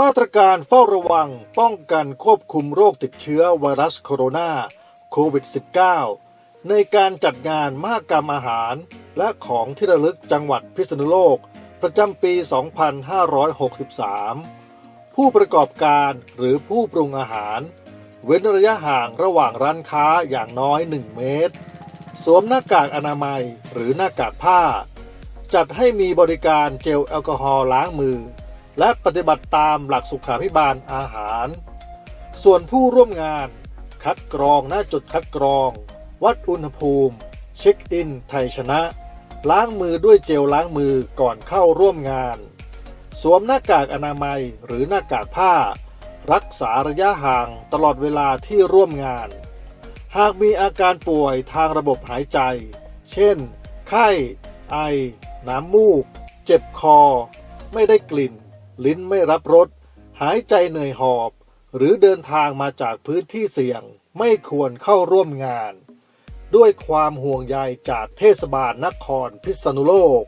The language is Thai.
มาตรการเฝ้าระวังป้องกันควบคุมโรคติดเชื้อไวรัสโคโรนาโควิด -19 ในการจัดงานมหกรรมอาหาร และของที่ระลึกจังหวัดพิษณุโลก ประจำปี 2563 ผู้ประกอบการหรือผู้ปรุงอาหาร เว้นระยะห่างระหว่างร้านค้าอย่างน้อย 1 เมตร สวมหน้ากากอนามัยหรือหน้ากากผ้า จัดให้มีบริการเจลแอลกอฮอล์ล้างมือ และปฏิบัติตามหลักสุขาภิบาลอาหาร ส่วนผู้ร่วมงาน คัดกรองหน้าจุดคัดกรอง วัดอุณหภูมิ เช็คอิน ไทยชนะ ล้างมือด้วยเจลล้างมือก่อนเข้าร่วมงาน สวมหน้ากากอนามัยหรือหน้ากากผ้า รักษาระยะห่างตลอดเวลาที่ร่วมงาน หากมีอาการป่วยทางระบบหายใจ เช่น ไข้ ไอ น้ำมูก เจ็บคอ ไม่ได้กลิ่น ลิ้นไม่รับรสหายใจเหนื่อยหอบ หรือเดินทางมาจากพื้นที่เสี่ยงไม่ควรเข้าร่วมงาน ด้วยความห่วงใยจากเทศบาลนครพิษณุโลก